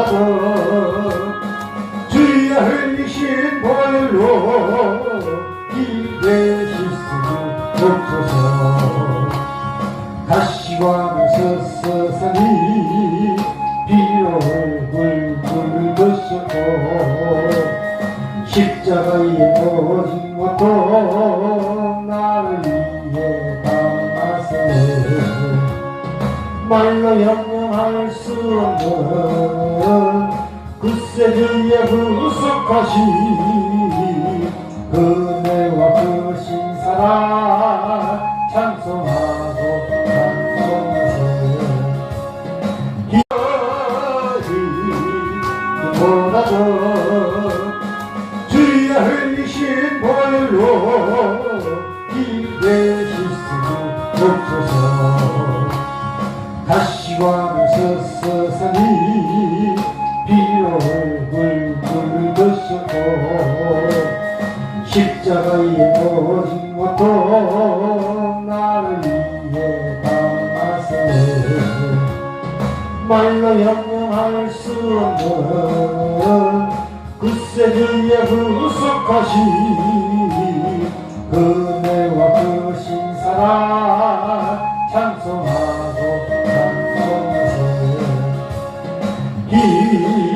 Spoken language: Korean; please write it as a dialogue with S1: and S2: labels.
S1: 받아 주여 흘리신 보혈로 기대 실수 없소서. 다시 와서 서서니 비로를 물을 벗었고 십자가에 오진 것도 나를 위해 담아서 말로 영영할 수 없는 세 주의 구속하신 은혜와 그 신사랑 찬송하고 찬송하세 기도나도 주의 흘리신 보혈로 이래 실수 없소서. 가시광 서서서니 비로를 굴굴 것이고 십자가에 모진 것도 나를 위해 담았으니 말로 형용할 수 없는 굳세 주의 구속하신 은혜와 그 신 사랑 你你你